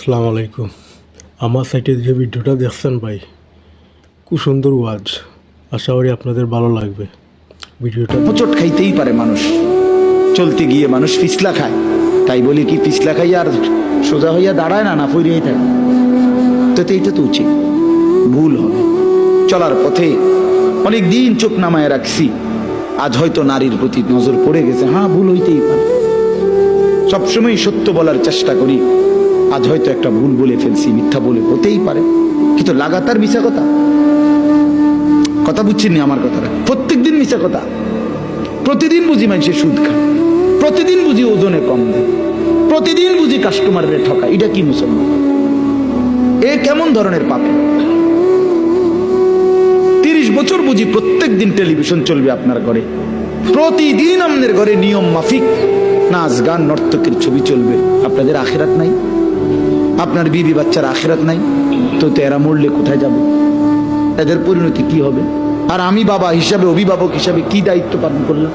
আসসালামু আলাইকুম। আমার সাইটে যে ভিডিওটা দেখছেন ভাই খুব সুন্দর ওয়াজ। আশা করি আপনাদের ভালো লাগবে। ভিডিওটা হোঁচট খাইতেই পারে মানুষ। চলতে গিয়ে মানুষ পিছলা খায়। তাই বলি কি, পিছলা খাইয়া আর সোজা হইয়া দাঁড়ায় না না ফিরিয়েই থাকে। তো এইটা তো উচিত। ভুল হবে। চলার পথে অনেক দিন চোখ নামায় রাখছি। আজ হয়তো নারীর প্রতি নজর পড়ে গেছে। হ্যাঁ ভুল হইতেই পারে। সবসময় সত্য বলার চেষ্টা করি। আজ হয়তো একটা ভুল বলে ফেলছি, মিথ্যা বলে, হতেই পারে। কিন্তু লাগাতার মিশা কথা। কথা বুঝছেন আমার কথাটা? প্রত্যেক দিন মিশা কথা। প্রতিদিন বুঝি মানুষের সুদ খায়। প্রতিদিন বুঝি ওজনে কম দেয়। প্রতিদিন বুঝি কাস্টমারের ঠকা এটা কি মুসলমান? এ কেমন ধরনের পাপ? তিরিশ বছর বুঝি প্রত্যেক দিন টেলিভিশন চলবে আপনার ঘরে। প্রতিদিন আপনার ঘরে নিয়ম মাফিক। নাচ গান নর্তকের ছবি চলবে। আপনাদের আখেরাত নাই? আপনার বিবি বাচ্চার আখেরাত নাই? তো তো এরা মরলে কোথায় যাবে? এদের পরিণতি কি হবে? আর আমি বাবা হিসাবে, অভিভাবক হিসাবে কি দায়িত্ব পালন করলাম?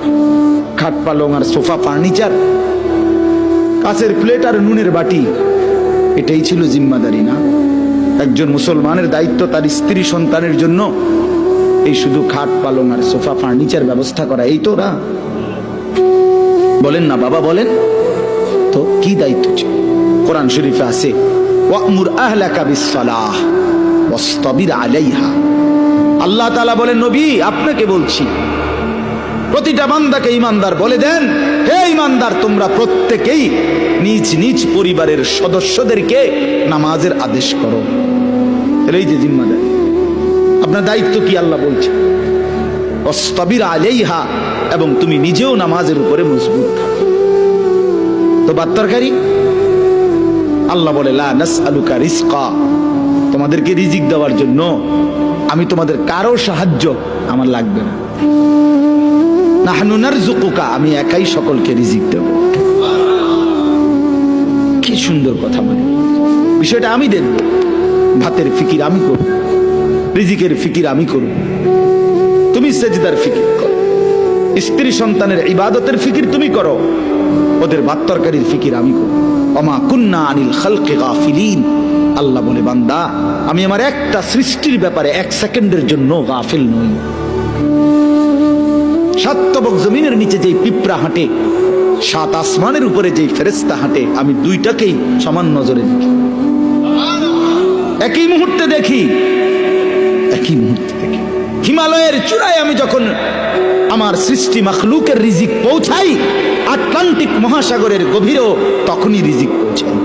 খাট পালং আর সোফা ফার্নিচার, কাছের প্লেট আর নুনের বাটি, এটাই ছিল জিম্মাদারি না? একজন মুসলমানের দায়িত্ব তার স্ত্রী সন্তানের জন্য এই শুধু খাট পালং আর সোফা ফার্নিচার ব্যবস্থা করা, এই তো না? বলেন না বাবা, বলেন। তো কি দায়িত্ব ছিল? কোরআন শরীফে আছে আলাইহা। আল্লাহ তাআলা বলেন, নবী, আপনাকে বলছি, প্রতিটা বান্দাকে ইমানদার বলে দেন। হে ইমানদার তোমরা প্রত্যেকেই নিজ নিজ পরিবারের সদস্যদেরকে নামাজের আদেশ করো। এই যে জিম্মাদারি আপনার দায়িত্ব কি আল্লাহ বলছে? অস্তবির আলাইহা, এবং তুমি নিজেও নামাজের উপরে মজবুত তো বাত্তরকারী আল্লাহ বলে তোমাদেরকে রিজিক দেওয়ার জন্য আমি তোমাদের কারও সাহায্য আমার লাগবে না। আমি একাই সকলকে রিজিক দেব। কি সুন্দর কথা মানে বিষয়টা আমি দেখব। ভাতের ফিকির আমি করব। রিজিকের ফিকির আমি করব। তুমি সেজদার ফিকির করো। স্ত্রী সন্তানের ইবাদতের ফিকির তুমি করো। ওদের ভাত তরকারির ফিকির আমি করব। অমা কুন্না আনিল খালকে গাফিলিন। আল্লাহ বলে, বান্দা, আমি আমার একটা সৃষ্টির ব্যাপারে এক সেকেন্ডের জন্য গাফিল নই। সাতবক জমিনের নিচে যেই পিঁপড়া হাঁটে, সাত আসমানের উপরে যেই ফেরেস্তা হাঁটে, আমি দুইটাকেই সমান নজরে দেখি। একই মুহূর্তে দেখি, একই মুহূর্তে দেখি। হিমালয়ের চূড়ায় আমি যখন আমার সৃষ্টি মাখলুকের রিজিক পৌঁছাই আটলান্টিক মহাসাগরের গভীরেও তখনই রিজিক পৌঁছাই